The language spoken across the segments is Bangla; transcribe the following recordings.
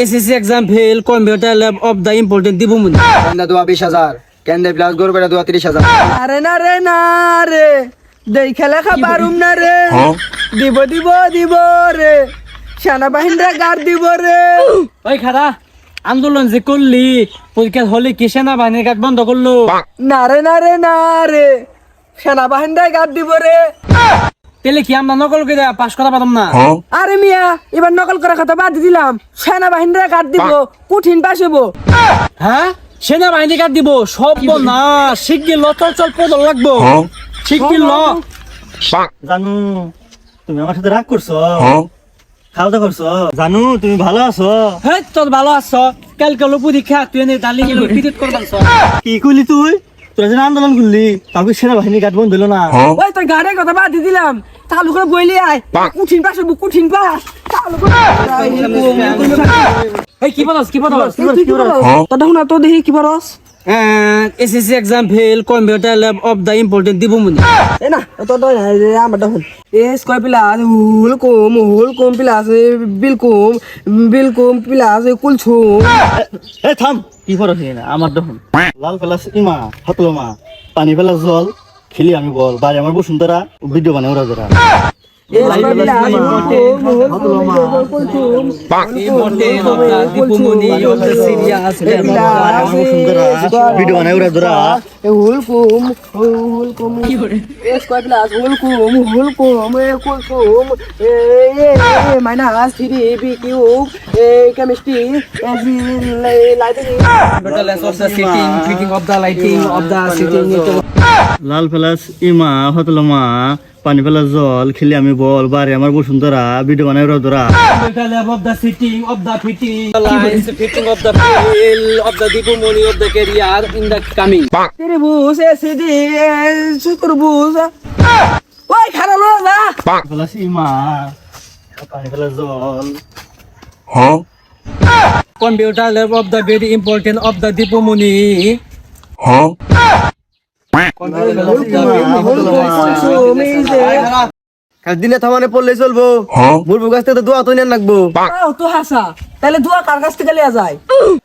SSC exam fail computer lab of the important দিব মনে কেন্দ্র দোয়া বিশ হাজার কেন্দ্রে প্লাস গরু বেড়া দোয়া তিরিশ হাজার আরে না রে না রে দেই খেলা খাবারুম না রে। দিব দিব দিব রে। সেনাবাহিনীরা গাড় দিব রে। ওই খারা আন্দোলন যে করলি পরীক্ষা হলে কি সেনাবাহিনীর কাজ বন্ধ করল? না রে না রে না রে। সেনাবাহিনীরা গাড় দিব রে। তাহলে কি আমরা নকল করে পাশ করা পারতাম না? আরে মিয়া এবার নকল করার কথা বাদ দিলাম। সেনাবাহিনীরা গাড় দিব কঠিন পাশ হব হ্যাঁ? সেনাবাহিনী কাজ দিব সব না শিগগির ল চল চল পদল লাগবো। শিগগির ল। জানু তুমি আমার সাথে রাগ করছ? খাওয়া দাওয়া করছ? জানু তুমি ভালো আছো? হ্যাঁ তোর ভালো আছো। কালকে হলো পরীক্ষা তুই এনে ডালি পিরিয়ড করবান কি করলি তুই? তোরা যেন আন্দোলন করলি কাউকে সেনাবাহিনী গাঠ বন্ধ হলো না ওই তোর গাড়ির কথা বাদ দিয়ে দিলাম তাহলে করে বইলি আয় কঠিন পাশ হব কঠিন পাশ তাহলে এই কি বলস কি বলস তোর দেখুন না দেখি কি বরস SSC exam fail computer lab of the important দিব মনে এ না তোর তো না আমার দেখুন এস কয় প্লাস হুল কম হুল কম প্লাস বিল কম বিল কম প্লাস কুল ছুম এ থাম কি করো না আমার দেখুন লাল পেলাস ইমা হতলো মা পানি পেলাস জল খেলি আমি বল বাড়ি আমার বসুন্ধরা ভিডিও বানাই ওরা যারা ভিডিও বানাই ওরা যারা হুল কম হুল কম এস কয় প্লাস হুল কম হুল কম কুল ছুম এ minus three B chemistry the of the lighting of the sitting লাল পেলাস ইমা হতলো মা পানি পেলাস জল খেলি আমি বল বাড়ি আমার বসুন্ধরা ভিডিও বানাই ওরা যারা Computer lab of the sitting of the fitting, the lines, fitting of the fill of the dipomony of the career in the coming. Tiribus, SD, Sukurbus. ওই খারাপ না পেলাস ইমা পানি পেলাস জল Computer lab of the very important of the dipomony. খালি দিনে থামানে পড়লে চলবো মুরবু গাছ থেকে দোয়া তো লাগবো তো হাসা তাহলে দুয়া কার কাছ থেকে লিয়া যায়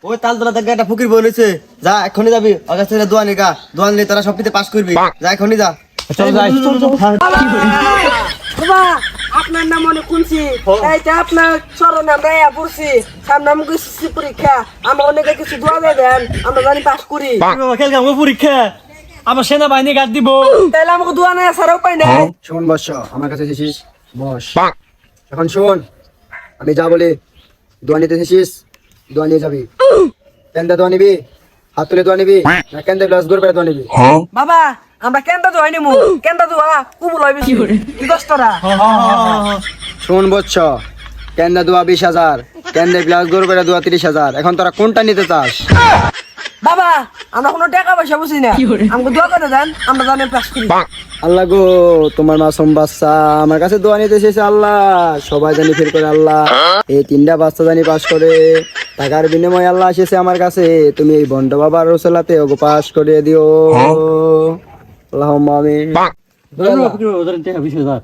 ওই তাল তোলা থেকে একটা ফকির বলেছে যা এখনই যাবি ওর কাছ থেকে দোয়া নিগা দোয়া নিলে তারা সবকিছু পাস করবি যা এখনই যা চল যাই বাবা আপনার নাম মনে শুনছি এইটা আপনার চরণে আমরা ইয়া পড়ছি সামনে আমাকে পরীক্ষা আমরা অনেকে কিছু দোয়া দিয়ে দেন আমরা জানি পাস করি। বাবা খেলকে আমার পরীক্ষা। আমার সেনাবাহিনী কাজ দিব। তাহলে আমাকে দোয়া নেই আসার উপায় নেই। শোন বস আমার কাছে এসেছিস বস। এখন শোন আমি যা বলি দোয়া নিতে এসেছিস দোয়া নিয়ে যাবি। কেন্দা দোয়া নিবি? হাত তুলে দোয়া নিবি? না কেন্দা গ্লাস গড় দোয়া নিবি। বাবা আমরা কেন্দা দোয়া নিমু? কেন্দা দোয়া কুবুল হয় বেশি কি দশ টাকা শোন বচ্চ কেন্দা দোয়া বিশ হাজার? কেন্দা গ্লাস গড় দোয়া তিরিশ হাজার? এখন তোরা কোনটা নিতে চাস? বাবা আমরা কোনো টাকা পয়সা বুঝি না। আমাকে দোয়া করে দেন আমরা জানি পাস করি। আল্লাহ গো তোমার মাসুম বাচ্চা আমার কাছে দোয়া নিতে এসেছে আল্লাহ। সবাই জানি ফের করে আল্লাহ। এই তিনটা বাচ্চা জানি পাস করে। টাকার বিনিময়ে আল্লাহ এসেছে আমার কাছে। তুমি এই বন্ড বাবার রসলাতে ওগো পাস করে দিও। আল্লাহ বিশ হাজার।